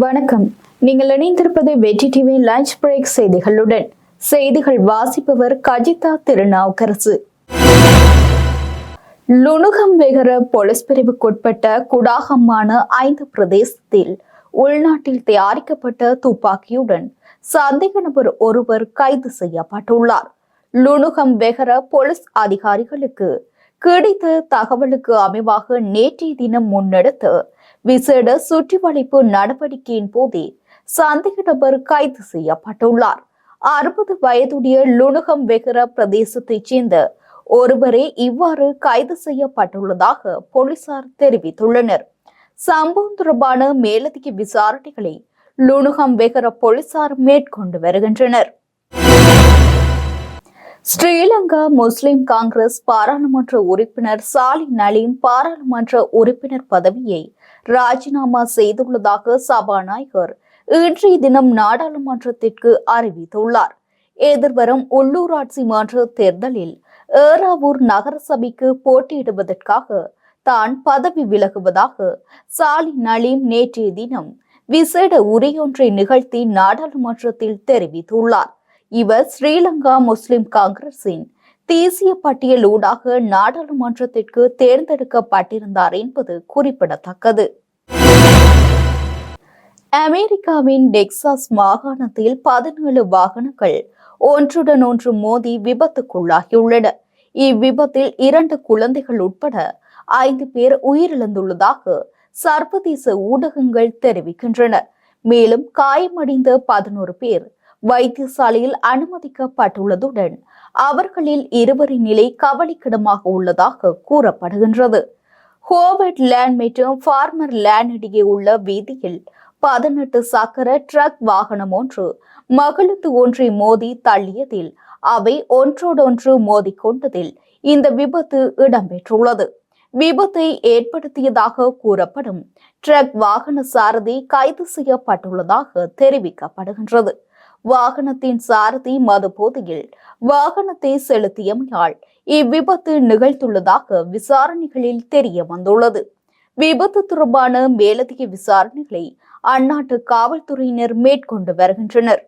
வணக்கம். நீங்கள் இணைந்திருப்பது வெற்றி டிவி லஞ்ச் பிரேக் செய்திகளுடன். செய்திகள் வாசிப்பவர் கஜிதா திருநாவுக்கரசு. லுணுகம் வெகர போலீஸ் பிரிவுக்குட்பட்ட குடாகமான ஐந்து பிரதேசத்தில் உள்நாட்டில் தயாரிக்கப்பட்ட துப்பாக்கியுடன் சந்தேக நபர் ஒருவர் கைது செய்யப்பட்டுள்ளார். லுணுகம் வெகர போலீஸ் அதிகாரிகளுக்கு கிடைத்த தகவலுக்கு அமைவாக நேற்றைய தினம் முன்னெடுத்த விசேட சுற்றிவளைப்பு நடவடிக்கையின் போதே சந்தேக நபர் கைது செய்யப்பட்டுள்ளார். அறுபது வயதுடைய லுணுகம் வெகர பிரதேசத்தைச் சேர்ந்த ஒருவரே இவ்வாறு கைது செய்யப்பட்டுள்ளதாக போலீசார் தெரிவித்துள்ளனர். சம்பவம் தொடர்பான மேலதிக விசாரணைகளை லுணுகம் வெகர போலீசார் மேற்கொண்டு வருகின்றனர். ஸ்ரீலங்கா முஸ்லிம் காங்கிரஸ் பாராளுமன்ற உறுப்பினர் சாலி நலீம் பாராளுமன்ற உறுப்பினர் பதவியை ராஜினாமா செய்துள்ளதாக சபாநாயகர் இன்றைய தினம் நாடாளுமன்றத்திற்கு அறிவித்துள்ளார். எதிர்வரும் உள்ளூராட்சி மன்ற தேர்தலில் ஏறாவூர் நகரசபைக்கு போட்டியிடுவதற்காக தான் பதவி விலகுவதாக சாலி நலீம் நேற்றைய தினம் விசேட உரையொன்றை நிகழ்த்தி நாடாளுமன்றத்தில் தெரிவித்துள்ளார். இவர் ஸ்ரீலங்கா முஸ்லிம் காங்கிரசின் தேசிய பட்டியல் ஊடாக நாடாளுமன்றத்திற்கு தேர்ந்தெடுக்கப்பட்டிருந்தார் என்பது குறிப்பிடத்தக்கது. அமெரிக்காவின் டெக்சாஸ் மாகாணத்தில் பதினேழு வாகனங்கள் ஒன்றுடன் ஒன்று மோதி விபத்துக்குள்ளாகியுள்ளன. இவ்விபத்தில் இரண்டு குழந்தைகள் உட்பட ஐந்து பேர் உயிரிழந்துள்ளதாக சர்வதேச ஊடகங்கள் தெரிவிக்கின்றன. மேலும் காயமடைந்த பதினோரு பேர் வைத்தியசாலையில் அனுமதிக்கப்பட்டுள்ளதுடன் அவர்களில் இருவரின் நிலை கவலைக்கிடமாக உள்ளதாக கூறப்படுகின்றது. ஹோவர்ட் லேண்ட் மற்றும் ஃபார்மர் லேண்ட் இடையே உள்ள வீதியில் பதினெட்டு சக்கர ட்ரக் வாகனம் ஒன்று மகிழுந்து ஒன்றை மோதி தள்ளியதில் அவை ஒன்றோடொன்று மோதிக்கொண்டதில் இந்த விபத்து இடம்பெற்றுள்ளது. விபத்தை ஏற்படுத்தியதாக கூறப்படும் ட்ரக் வாகன சாரதி கைது செய்யப்பட்டுள்ளதாக தெரிவிக்கப்படுகின்றது. வாகனத்தின் சாரதி மது போதையில் வாகனத்தை செலுத்தியமையால் இவ்விபத்து நிகழ்த்துள்ளதாக விசாரணைகளில் தெரிய வந்துள்ளது விபத்து தொடர்பான மேலதிக விசாரணைகளை அந்நாட்டு காவல்துறையினர் மேற்கொண்டு வருகின்றனர்.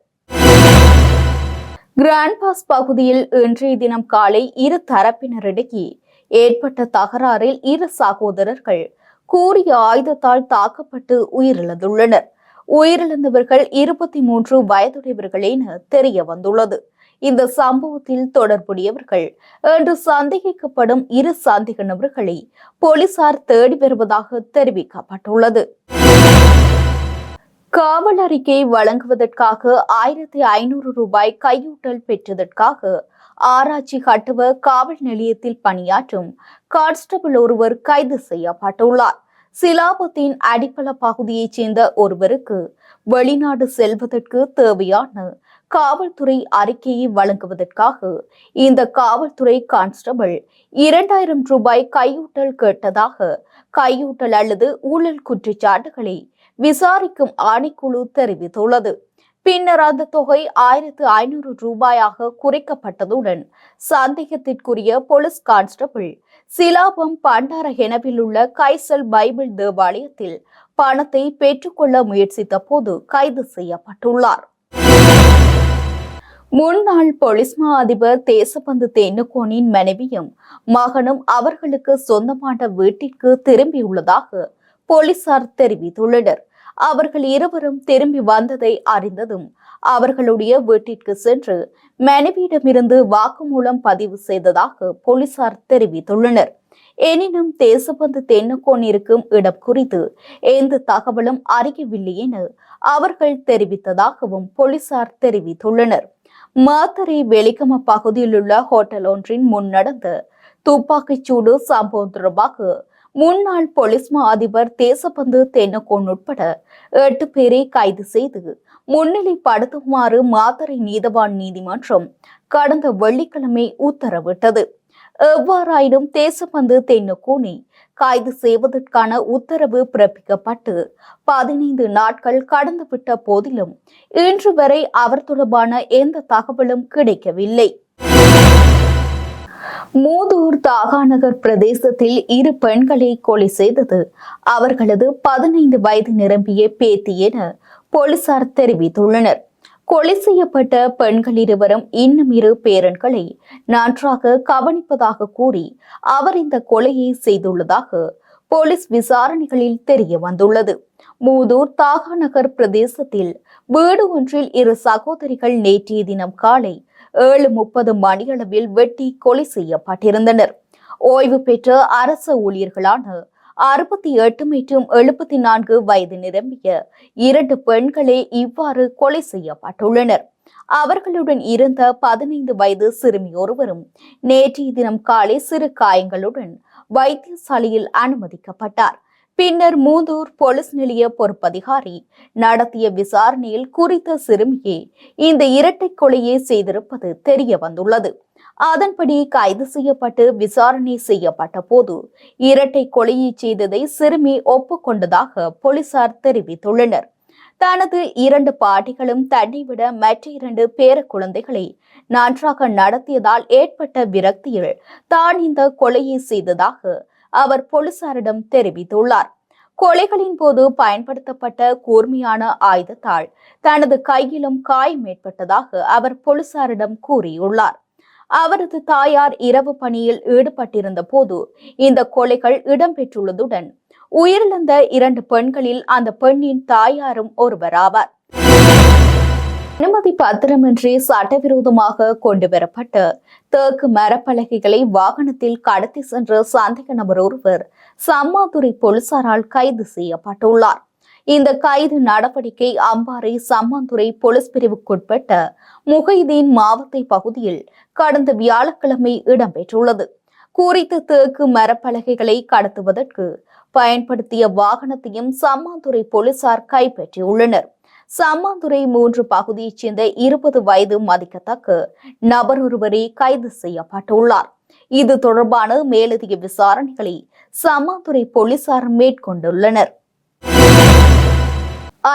கிராண்ட் பாஸ் பகுதியில் இன்றைய தினம் காலை இரு தரப்பினரிடையே ஏற்பட்ட தகராறில் இரு சகோதரர்கள் கூறிய ஆயுதத்தால் தாக்கப்பட்டு உயிரிழந்துள்ளனர். உயிரிழந்தவர்கள் இருபத்தி மூன்று வயதுடையவர்கள் என தெரிய வந்துள்ளது. இந்த சம்பவத்தில் தொடர்புடையவர்கள் என்று சந்தேகிக்கப்படும் இரு சந்தேக நபர்களை போலீசார் தேடி வருவதாக தெரிவிக்கப்பட்டுள்ளது. காவல் அறிக்கை வழங்குவதற்காக ஆயிரத்தி ஐநூறு ரூபாய் கையூட்டல் பெற்றதற்காக ஆராய்ச்சி கட்டுவ காவல் நிலையத்தில் பணியாற்றும் கான்ஸ்டபிள் ஒருவர் கைது செய்யப்பட்டுள்ளார். சிலாபத்தின் அடிப்பள பகுதியைச் சேர்ந்த ஒருவருக்கு வெளிநாடு செல்வதற்கு தேவையான காவல்துறை அறிக்கையை வழங்குவதற்காக இந்த காவல்துறை கான்ஸ்டபிள் இரண்டாயிரம் ரூபாய் கையூட்டல் கேட்டதாக கையூட்டல் அல்லது ஊழல் குற்றச்சாட்டுகளை விசாரிக்கும் ஆணைக்குழு தெரிவித்துள்ளது. பின்னர் அந்த தொகை ஆயிரத்து ஐநூறு ரூபாயாக குறைக்கப்பட்டதுடன் சந்தேகத்திற்குரிய போலீஸ் கான்ஸ்டபிள் சிலாபம் பண்டாரஹெனவில் உள்ள கைசல் பைபிள் தேவாலயத்தில் பணத்தை பெற்றுக்கொள்ள முயற்சித்த போது கைது செய்யப்பட்டுள்ளார். முன்னாள் போலீஸ் மா அதிபர் தேசபந்து தென்னுகோனின் மனைவியும் மகனும் அவர்களுக்கு சொந்தமான வீட்டிற்கு திரும்பியுள்ளதாக போலீசார் தெரிவித்துள்ளனர். அவர்கள் இருவரும் திரும்பி வந்ததை அறிந்ததும் அவர்களுடைய வீட்டிற்கு சென்று மனைவியிடமிருந்து வாக்குமூலம் பதிவு செய்ததாக போலீசார் தெரிவித்துள்ளனர். எனினும் தேசபந்து தென்னுக்கோன் இருக்கும் இடம் குறித்து எந்த தகவலும் அறியவில்லை என அவர்கள் தெரிவித்ததாகவும் போலீசார் தெரிவித்துள்ளனர். மாத்தரை வெளிக்கம பகுதியில் உள்ள ஹோட்டல் ஒன்றின் முன் நடந்த துப்பாக்கிச்சூடு சம்பவம் தொடர்பாக முன்னாள் போலீஸ் மா அதிபர் தேசபந்து தென்னகோன் உட்பட எட்டு பேரை கைது செய்து முன்னிலைப்படுத்துமாறு மாத்தறை நீதவான் நீதிமன்றம் கடந்த வெள்ளிக்கிழமை உத்தரவிட்டது. எவ்வாறாயினும் தேசபந்து தென்னகோனை கைது செய்வதற்கான உத்தரவு பிறப்பிக்கப்பட்டு பதினைந்து நாட்கள் கடந்துவிட்ட போதிலும் இன்று வரை அவர் தொடர்பான எந்த தகவலும் கிடைக்கவில்லை. மூதூர் தாகாநகர் பிரதேசத்தில் இரு பெண்களை கொலை செய்தது. அவர்களது பதினைந்து வயது நிரம்பிய பேத்தி என போலீசார் தெரிவித்துள்ளனர். கொலை செய்யப்பட்ட பெண்கள் இருவரும் இன்னும் இரு பேரன்களை நன்றாக கவனிப்பதாக கூறி அவர் இந்த கொலையை செய்துள்ளதாக போலீஸ் விசாரணைகளில் தெரிய வந்துள்ளது. மூதூர் தாகாநகர் பிரதேசத்தில் வீடு ஒன்றில் இரு சகோதரிகள் நேற்றைய தினம் காலை ஏழு முப்பது மணியளவில் வெட்டி கொலை செய்யப்பட்டிருந்தனர். ஓய்வு பெற்ற அரசு ஊழியர்களான அறுபத்தி எட்டு மற்றும் எழுபத்தி நான்கு வயது நிரம்பிய இரண்டு பெண்களே இவ்வாறு கொலை செய்யப்பட்டுள்ளனர். அவர்களுடன் இருந்த பதினைந்து வயது சிறுமி ஒருவரும் நேற்றைய தினம் காலை சிறு காயங்களுடன் வைத்தியசாலையில் அனுமதிக்கப்பட்டார். பின்னர் மூதூர் போலீஸ் நிலைய பொறுப்பதிகாரி நடத்திய விசாரணையில் குறித்த சிறுமியே இந்த இரட்டை கொலையை செய்திருப்பது தெரிய வந்துள்ளது. அதன்படி கைது செய்யப்பட்டு விசாரணை செய்யப்பட்ட போது இரட்டை கொலையை செய்ததை சிறுமி ஒப்புக்கொண்டதாக போலீசார் தெரிவித்துள்ளனர். தனது இரண்டு பாட்டிகளும் தன்னை விட மற்ற இரண்டு பேர குழந்தைகளை நன்றாக நடத்தியதால் ஏற்பட்ட விரக்தியில் தான் இந்த கொலையை செய்ததாக அவர் போலீசாரிடம் தெரிவித்துள்ளார். கொலைகளின் போது பயன்படுத்தப்பட்ட கூர்மையான ஆயுதத்தால் தனது கையிலும் காயம் ஏற்பட்டதாக அவர் போலீசாரிடம் கூறியுள்ளார். அவரது தாயார் இரவு பணியில் ஈடுபட்டிருந்த போது இந்த கொலைகள் இடம்பெற்றுள்ளதுடன் உயிரிழந்த இரண்டு பெண்களில் அந்த பெண்ணின் தாயாரும் ஒருவராவார். அனுமதி பத்திரமின்றி சட்டவிரோதமாக கொண்டு வரப்பட்ட தேக்கு மரப்பலகைகளை வாகனத்தில் கடத்தி சென்ற சந்தேக நபர் ஒருவர் சம்மாதுரை போலீசாரால் கைது செய்யப்பட்டுள்ளார். இந்த கைது நடவடிக்கை அம்பாறை சம்மாந்துறை போலீஸ் பிரிவுக்குட்பட்ட முகைதீன் மாவத்தை பகுதியில் கடந்த வியாழக்கிழமை இடம்பெற்றுள்ளது. குறித்த தேக்கு மரப்பலகைகளை கடத்துவதற்கு பயன்படுத்திய வாகனத்தையும் சம்மாந்துறை போலீசார் கைப்பற்றியுள்ளனர். சம்மாந்துறை மூன்று பகுதியைச் சேர்ந்த இருபது வயது மதிக்கத்தக்க நபர் ஒருவரே கைது செய்யப்பட்டுள்ளார். இது தொடர்பான மேலதிக விசாரணைகளை சம்மாந்துறை போலீசார் மேற்கொண்டுள்ளனர்.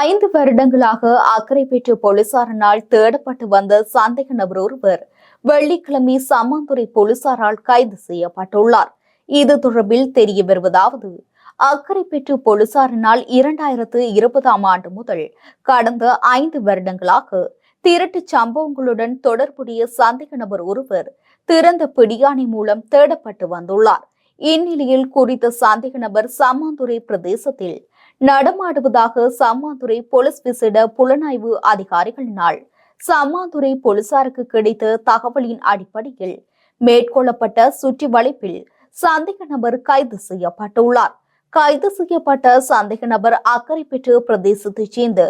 ஐந்து வருடங்களாக அக்கறை பெற்ற போலீசாரினால் தேடப்பட்டு வந்த சந்தேக நபர் ஒருவர் வெள்ளிக்கிழமை சம்மாந்துறை போலீசாரால் கைது செய்யப்பட்டுள்ளார். இது தொடர்பில் தெரிய வருவதாவது அக்கறை பெற்று போலீசாரினால் இரண்டாயிரத்து இருபதாம் ஆண்டு முதல் கடந்த ஐந்து வருடங்களாக திருட்டு சம்பவங்களுடன் தொடர்புடைய சந்தேக நபர் ஒருவர் திறந்த பிடியாணை மூலம் தேடப்பட்டு வந்துள்ளார். இந்நிலையில் குறித்த சந்தேக நபர் சம்மாந்துறை பிரதேசத்தில் நடமாடுவதாக சம்மாந்துறை போலீஸ் விசேட புலனாய்வு அதிகாரிகளினால் சம்மாந்துறை போலீசாருக்கு கிடைத்த தகவலின் அடிப்படையில் மேற்கொள்ளப்பட்ட சுற்றி வளைப்பில் சந்தேக நபர் கைது செய்யப்பட்டுள்ளார். கைது செய்யப்பட்ட சந்தேக நபர் அக்கரைப்பற்று பிரதேசத்தைச் சேர்ந்த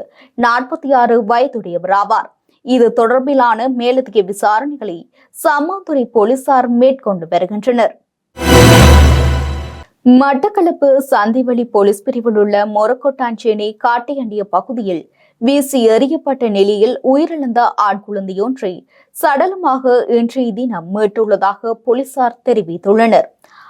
நாற்பத்தி ஆறு வயதுடையவராவார். இது தொடர்பிலான மேலதிக விசாரணைகளை சம்மாந்துறை போலீசார் மேற்கொண்டு வருகின்றனர். மட்டக்களப்பு சந்திவெளி போலீஸ் பிரிவில் உள்ள மொரக்கொட்டாஞ்சேனை காட்டையண்டிய பகுதியில் வீசி எறியப்பட்ட நிலையில் உயிரிழந்த ஆண் குழந்தையொன்றை சடலமாக இன்றைய தினம் மீட்டுள்ளதாக போலீசார் தெரிவித்துள்ளனர்.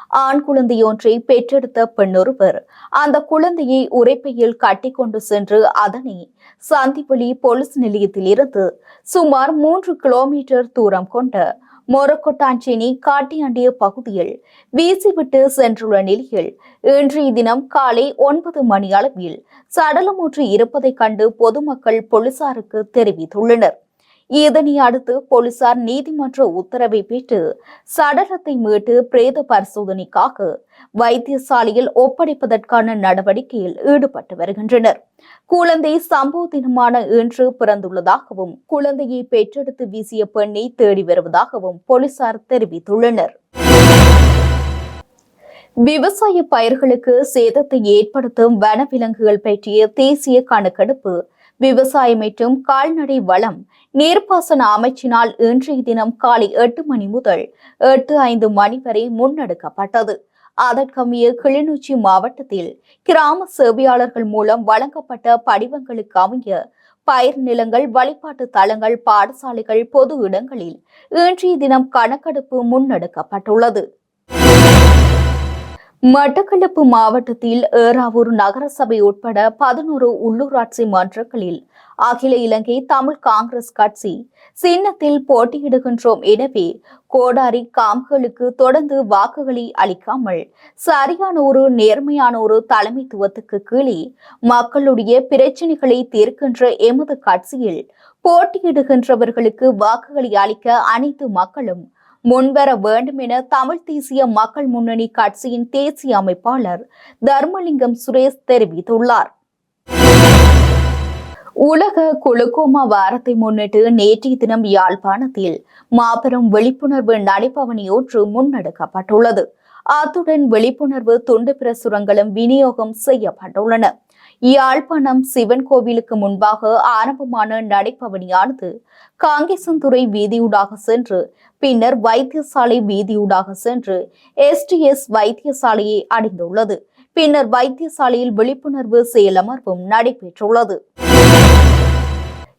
ஆண் குழந்தையொன்றை பெற்றெடுத்த பெண்ணொருவர். அந்த குழந்தையை உரைப்பையில் கட்டிக்கொண்டு சென்று அதனை சந்திவெளி போலீஸ் நிலையத்திலிருந்து சுமார் மூன்று கிலோமீட்டர் தூரம் கொண்ட மொரக்கொட்டாஞ்சேனி காட்டியாண்டிய பகுதியில் வீசிவிட்டு சென்றுள்ள நிலையில் இன்றைய தினம் காலை ஒன்பது மணி அளவில் சடலம் இருப்பதைக் கண்டு பொதுமக்கள் போலீசாருக்கு தெரிவித்துள்ளனர். இதனை அடுத்து போலீசார் நீதிமன்ற உத்தரவை பெற்று சடலத்தை மீட்டு பிரேத பரிசோதனைக்காக வைத்தியசாலையில் ஒப்படைப்பதற்கான நடவடிக்கையில் ஈடுபட்டு வருகின்றனர். குழந்தை சம்பவ தினமான இன்று பிறந்துள்ளதாகவும் குழந்தையை பெற்றெடுத்து வீசிய பெண்ணை தேடி வருவதாகவும் போலீசார் தெரிவித்துள்ளனர். விவசாய பயிர்களுக்கு சேதத்தை ஏற்படுத்தும் வனவிலங்குகள் பற்றிய தேசிய கணக்கெடுப்பு விவசாயம் மற்றும் கால்நடை வளம் நீர்ப்பாசன அமைச்சினால் இன்றைய தினம் காலை எட்டு மணி முதல் எட்டு ஐந்து மணி வரை முன்னெடுக்கப்பட்டது. அதற்கமைய கிளிநொச்சி மாவட்டத்தில் கிராம சேவையாளர்கள் மூலம் வழங்கப்பட்ட படிவங்களுக்கு அமைய பயிர் நிலங்கள் வழிபாட்டு தலங்கள் பாடசாலைகள் பொது இடங்களில் இன்றைய தினம் கணக்கெடுப்பு முன்னெடுக்கப்பட்டுள்ளது. மட்டக்களப்பு மாவட்டத்தில் ஏறாவூர் நகரசபை உட்பட பதினோரு உள்ளூராட்சி மன்றங்களில் அகில இலங்கை தமிழ் காங்கிரஸ் கட்சி சின்னத்தில் போட்டியிடுகின்றோம். எனவே கோடாரி காம்களுக்கு தொடர்ந்து வாக்குகளை அளிக்காமல் சரியான ஒரு நேர்மையான ஒரு தலைமைத்துவத்துக்கு கீழே மக்களுடைய பிரச்சினைகளை தீர்க்கின்ற எமது கட்சியில் போட்டியிடுகின்றவர்களுக்கு வாக்குகளை அளிக்க அனைத்து மக்களும் முன்வர வேண்டும் என தமிழ் தேசிய மக்கள் முன்னணி கட்சியின் தேசிய அமைப்பாளர் தர்மலிங்கம் சுரேஷ் தெரிவித்துள்ளார். உலக குளுக்கோமா வாரத்தை முன்னிட்டு நேற்றைய தினம் யாழ்ப்பாணத்தில் மாபெரும் விழிப்புணர்வு நடைபவனி ஒன்று முன்னெடுக்கப்பட்டுள்ளது. அத்துடன் விழிப்புணர்வு துண்டு பிரசுரங்களும் விநியோகம் செய்யப்பட்டுள்ளன. யாழ்ப்பாணம் சிவன் கோவிலுக்கு முன்பாக ஆரம்பமான நடைப்பவனியானது காங்கேசன்துறை வீதியூடாக சென்று பின்னர் வைத்தியசாலை வீதியூடாக சென்று எஸ்டிஎஸ் வைத்தியசாலையை அடைந்துள்ளது. பின்னர் வைத்தியசாலையில் விழிப்புணர்வு செயலமர்வும் நடைபெற்றுள்ளது.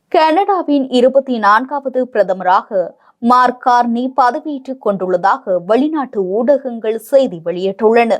கனடாவின் இருபத்தி நான்காவது பிரதமராக மார்க் கார்னி பதவியேற்றுக் கொண்டுள்ளதாக வெளிநாட்டு ஊடகங்கள் செய்தி வெளியிட்டுள்ளன.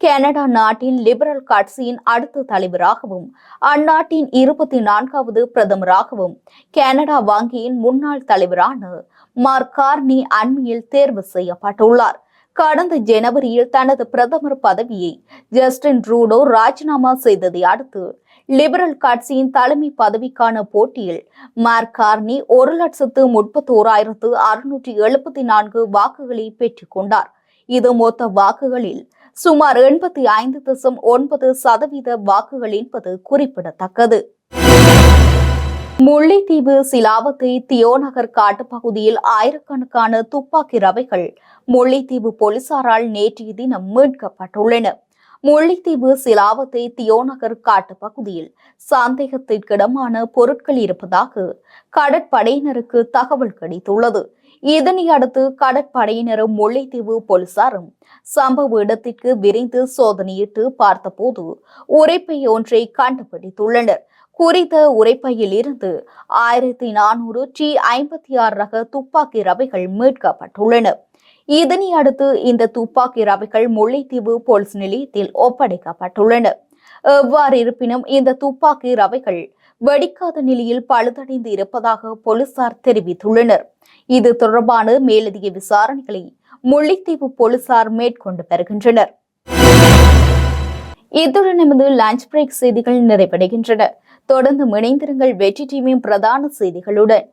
கனடா நாட்டின் லிபரல் கட்சியின் அடுத்த தலைவராகவும் அந்நாட்டின் இருபத்தி நான்காவது பிரதமராகவும் கனடா வங்கியின் முன்னாள் தலைவரான மார்க் கார்னி அண்மையில் தேர்வு செய்யப்பட்டுள்ளார். கடந்த ஜனவரியில் தனது பிரதமர் பதவியை ஜஸ்டின் ட்ரூடோ ராஜினாமா செய்ததை அடுத்து லிபரல் கட்சியின் தலைமை பதவிக்கான போட்டியில் மார்க் கார்னி ஒரு லட்சத்து முப்பத்தோராயிரத்து அறுநூற்றி எழுபத்தி நான்கு வாக்குகளை பெற்றுக் கொண்டார். இது மொத்த வாக்குகளில் சுமார் எண்பத்தி ஐந்து தசம் ஒன்பது சதவீத வாக்குகள் என்பது குறிப்பிடத்தக்கது. முல்லைத்தீவு சிலாவத்தை தியோநகர் காட்டுப்பகுதியில் ஆயிரக்கணக்கான துப்பாக்கி ரவைகள் முல்லைத்தீவு போலீசாரால் நேற்றைய தினம் மீட்கப்பட்டுள்ளன. முல்லைத்தீவு சிலாவத்தை தியோநகர் காட்டுப்பகுதியில் சந்தேகத்திற்கிடமான பொருட்கள் இருப்பதாக கடற்படையினருக்கு தகவல் கிடைத்துள்ளது. இதனை அடுத்து கடற்படையினரும் முல்லைத்தீவு போலீசாரும் சம்பவ இடத்திற்கு விரைந்து சோதனையிட்டு பார்த்தபோது உரைப்பை ஒன்றை கண்டுபிடித்துள்ளனர். குறித்த உரைப்பையில் இருந்து ஆயிரத்தி நானூறு டி ஐம்பத்தி ஆறு ரக துப்பாக்கி ரவைகள் மீட்கப்பட்டுள்ளன. இதனை அடுத்து இந்த துப்பாக்கி ரவைகள் முல்லைத்தீவு போலீஸ் நிலையத்தில் ஒப்படைக்கப்பட்டுள்ளன. எவ்வாறு இருப்பினும் இந்த துப்பாக்கி ரவைகள் வெடிக்காத நிலையில் பழுதடைந்து இருப்பதாக போலீசார் தெரிவித்துள்ளனர். இது தொடர்பான மேலதிக விசாரணைகளை முல்லைத்தீவு போலீசார் மேற்கொண்டு வருகின்றனர். இத்துடன் நமது லஞ்ச் பிரேக் செய்திகள் நிறைவடைகின்றன. தொடர்ந்து இணைந்திருங்கள் வெற்றி டிவியின் பிரதான செய்திகளுடன்.